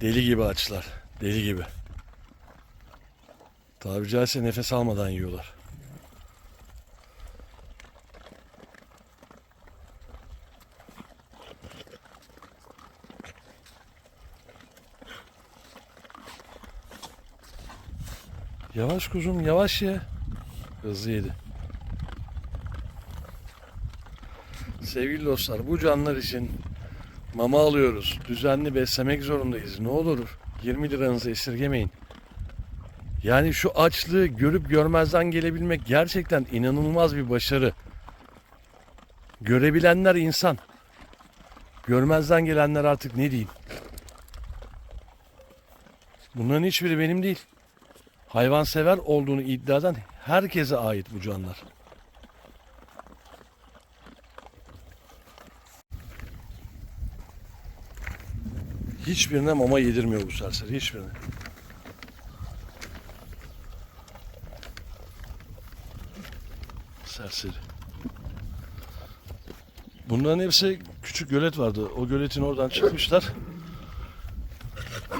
Deli gibi açlar. Deli gibi. Tabiri caizse nefes almadan yiyorlar. Yavaş kuzum yavaş ye. Hızlı yedi. Sevgili dostlar bu canlar için mama alıyoruz. Düzenli beslemek zorundayız. Ne olur 20 liranızı esirgemeyin. Yani şu açlığı görüp görmezden gelebilmek gerçekten inanılmaz bir başarı. Görebilenler insan. Görmezden gelenler artık ne diyeyim. Bunların hiçbiri benim değil. Hayvansever olduğunu iddia eden herkese ait bu canlar. Hiçbirine mama yedirmiyor bu serseri. Hiçbirine. Serseri. Bunların hepsi küçük gölet vardı. O göletin oradan çıkmışlar.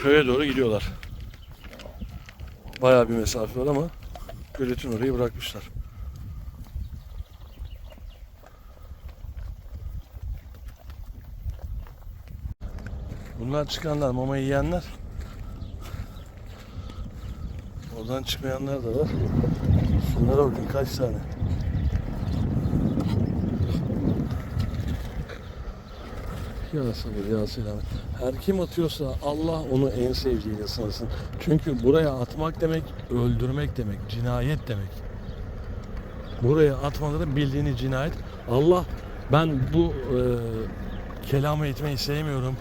Köye doğru gidiyorlar. Bayağı bir mesafe var ama göletin orayı bırakmışlar. Bunlar çıkanlar, mama yiyenler. Oradan çıkmayanlar da var. Şunlara bakın kaç tane. Ya sabır ya selamet. Her kim atıyorsa Allah onu en sevdiğiyle sınırsın. Çünkü buraya atmak demek öldürmek demek, cinayet demek. Buraya atmaları bildiğini cinayet. Allah ben bu e, kelamı etmeyi sevmiyorum.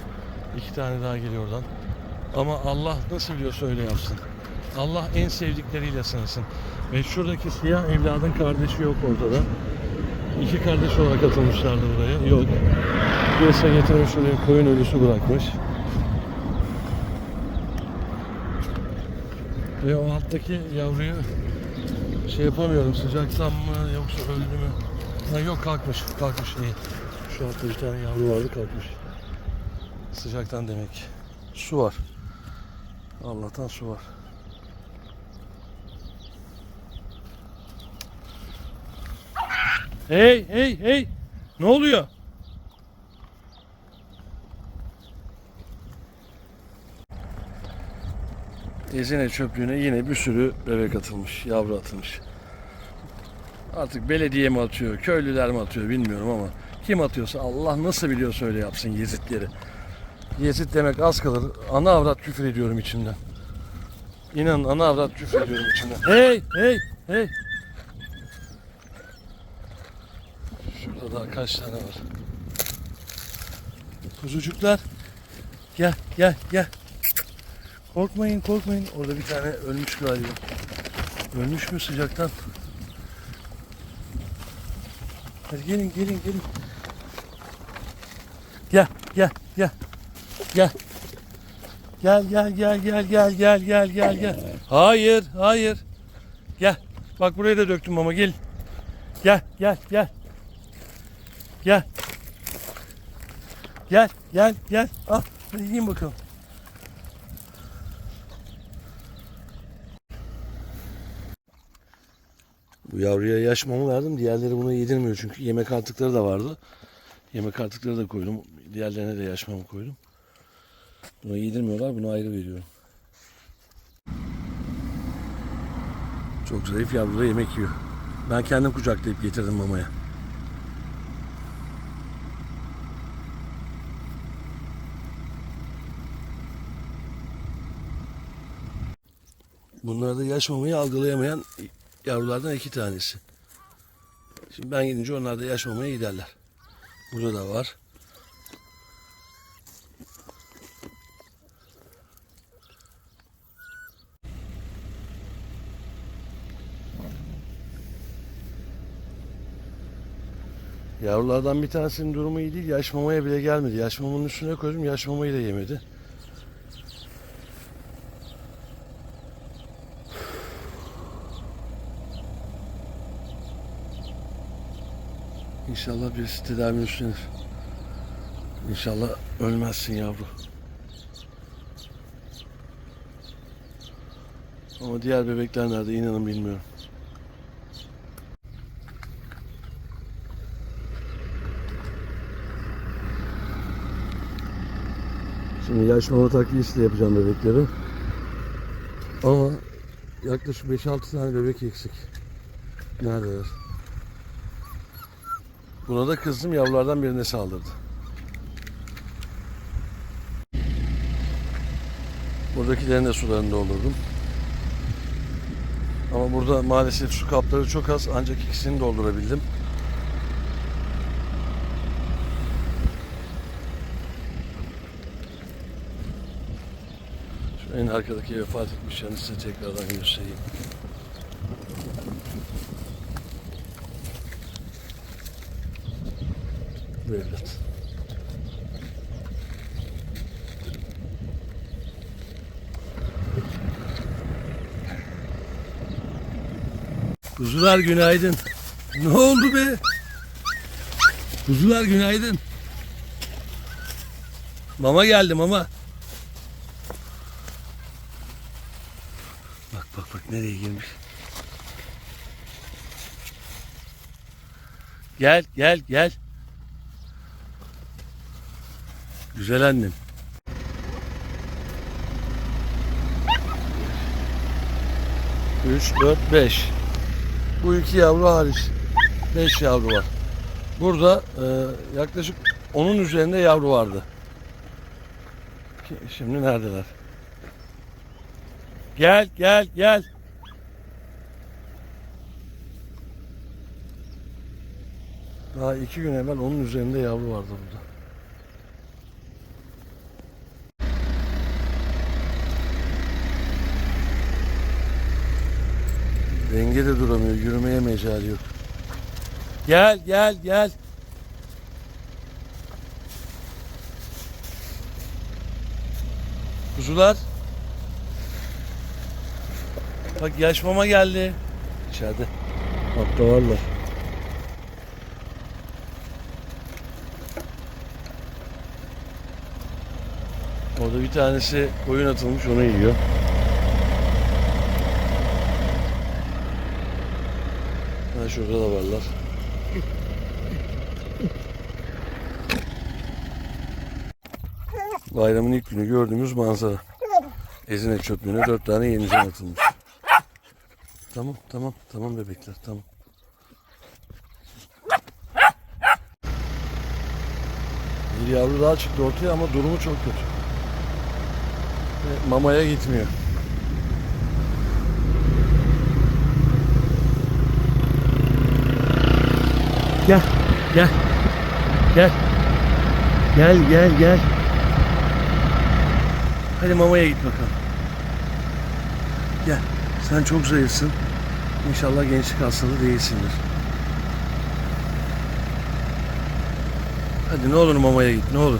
İki tane daha geliyor oradan. Ama Allah nasıl biliyorsa öyle yapsın. Allah en sevdikleriyle sınırsın. Ve şuradaki siyah evladın kardeşi yok ortada. İki kardeş olarak atılmışlardı buraya. Yok. Birisi getirmiş oraya koyun ölüsü bırakmış. Ve o alttaki yavruyu şey yapamıyorum sıcaktan mı yoksa öldü mü? Ha, yok kalkmış kalkmış iyi. Şu altta bir tane yavru vardı kalkmış. Sıcaktan demek. Su var. Allah'tan su var. Hey hey hey. Ne oluyor? Ezine çöplüğüne yine bir sürü bebek atılmış, yavru atılmış. Artık belediye mi atıyor, köylüler mi atıyor bilmiyorum ama kim atıyorsa Allah nasıl biliyorsa öyle yapsın Yezidleri. Yezid demek az kalır. Ana avrat küfür ediyorum içimden. İnanın ana avrat küfür ediyorum içimden. Hey hey hey. Şurada daha kaç tane var. Kuzucuklar. Gel gel gel. Korkmayın korkmayın. Orada bir tane ölmüş galiba. Ölmüş mü sıcaktan? Hadi gelin gelin gelin. Gel gel gel. Gel. Gel gel gel gel gel gel gel gel gel. Hayır hayır. Gel. Bak buraya da döktüm ama gel. Gel gel gel. Gel. Gel gel gel. Al. Hadi yiyin bakalım. Bu yavruya yaş mama verdim. Diğerleri buna yedirmiyor çünkü yemek artıkları da vardı. Yemek artıkları da koydum. Diğerlerine de yaş mama koydum. Buna yedirmiyorlar. Bunu ayrı veriyorum. Çok zayıf yavru da yemek yiyor. Ben kendim kucaklayıp getirdim mamaya. Bunlar da yaş mamayı algılayamayan yavrulardan iki tanesi. Şimdi ben gidince onlar da yaş mamaya giderler. Burada da var. Yavrulardan bir tanesinin durumu iyi değil. Yaş mamaya bile gelmedi. Yaş mamanın üstüne koydum. Yaş mamayı da yemedi. İnşallah bir tedavi üstlenir. İnşallah ölmezsin yavru. Ama diğer bebekler nerede inanın bilmiyorum. Şimdi yaş mama takviyesi de yapacağım bebekleri. Ama yaklaşık 5-6 tane bebek eksik. Neredeler? Buna da kızdım yavrulardan birine saldırdı. Buradakilerin de sularını doldurdum. Ama burada maalesef su kapları çok az ancak ikisini doldurabildim. En arkadaki vefat etmiş yanı size tekrardan göstereyim. Bu. Kuzular günaydın. Ne oldu be? Kuzular günaydın. Mama geldi mama. Bak bak bak nereye girmiş. Gel gel gel. Güzel annem. Üç, dört, beş. Bu iki yavru hariç. Beş yavru var. Burada e, yaklaşık onun üzerinde yavru vardı. Şimdi neredeler? Gel gel gel. Daha iki gün evvel onun üzerinde yavru vardı burada. Dengede duramıyor. Yürümeye mecali yok. Gel gel gel. Kuzular. Bak yaş mama geldi. İçeride. Hatta varlar. Orada bir tanesi koyun atılmış onu yiyor. Ha şurada da varlar. Bayramın ilk günü gördüğümüz manzara. Ezine çöplüğüne dört tane yeni can atılmış. Tamam tamam tamam bebekler tamam. Bir yavru daha çıktı ortaya ama durumu çok kötü. Mamaya gitmiyor. Gel, gel. Gel. Gel, gel, gel. Hadi mamaya git bakalım. Gel. Sen çok zayıfsın. İnşallah gençlik hastalığı değilsindir. Hadi ne olur mamaya git, ne olur.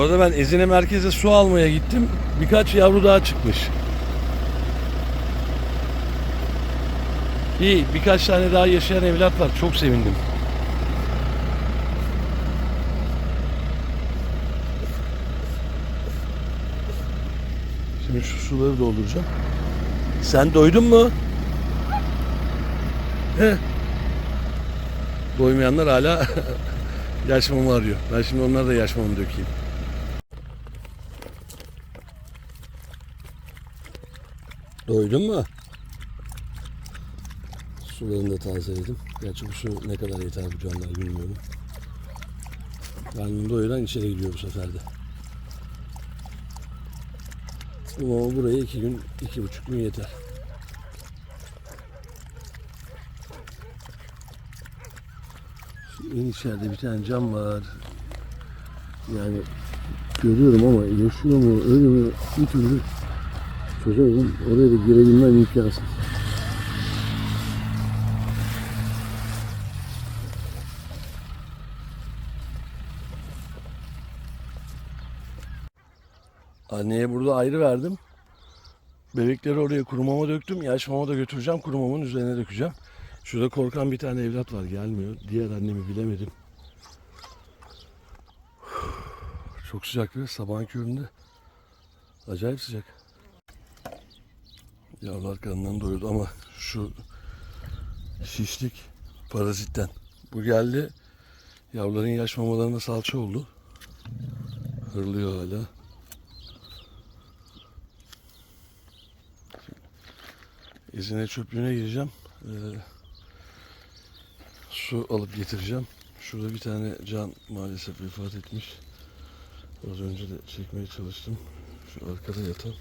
Bu arada ben Ezine merkeze su almaya gittim. Birkaç yavru daha çıkmış. İyi, birkaç tane daha yaşayan evlat var. Çok sevindim. Şimdi şu suları dolduracağım. Sen doydun mu? He. Doymayanlar hala yaş arıyor. Ben şimdi onlara da yaş dökeyim. Doydun mu? Sularını da tazeledim. Gerçi bu su ne kadar yeter bu canlar bilmiyorum. Karnını doyuran içeri gidiyor bu sefer de. Ama buraya iki gün, iki buçuk gün yeter. En içeride bir tane cam var. Yani görüyorum ama yaşıyor mu, ölü mü bir türlü çözemedim. Oraya da girebilmem imkansız. Anneye burada ayrı verdim. Bebekleri oraya kurumama döktüm. Yaş mama da götüreceğim. Kurumamın üzerine dökeceğim. Şurada korkan bir tane evlat var gelmiyor. Diğer annemi bilemedim. Çok sıcak ve sabahın köründe acayip sıcak. Yavrular karnından doyurdu ama şu şişlik parazitten. Bu geldi. Yavruların yaş mamalarında salça oldu. Hırlıyor hala. İzine çöplüğüne gireceğim. Ee, su alıp getireceğim. Şurada bir tane can maalesef vefat etmiş. Az önce de çekmeye çalıştım. Şu arkada yatan.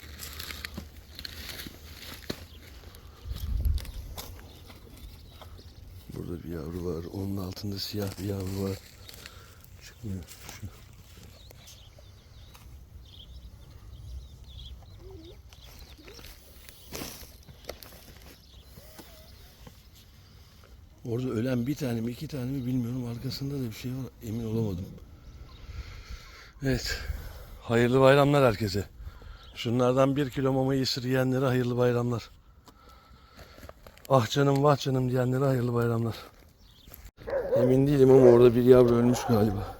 Burada bir yavru var. Onun altında siyah bir yavru var. Çıkmıyor. Şu. Orada ölen bir tane mi iki tane mi bilmiyorum. Arkasında da bir şey var. Emin olamadım. Evet. Hayırlı bayramlar herkese. Şunlardan bir kilo mamayı ısır hayırlı bayramlar. Ah canım vah canım diyenlere hayırlı bayramlar. Emin değilim ama orada bir yavru ölmüş galiba.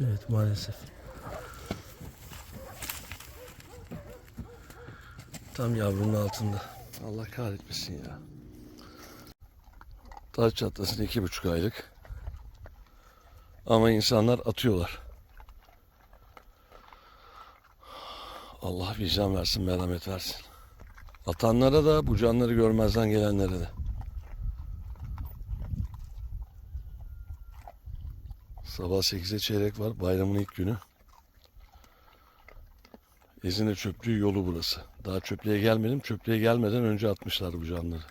Evet maalesef. Tam yavrunun altında. Allah kahretmesin ya. Taş çatlasın iki buçuk aylık. Ama insanlar atıyorlar. Allah vicdan versin, merhamet versin. Atanlara da, bu canları görmezden gelenlere de. Sabah 8'e çeyrek var, bayramın ilk günü. Ezine çöplüğü yolu burası. Daha çöplüğe gelmedim. Çöplüğe gelmeden önce atmışlar bu canları.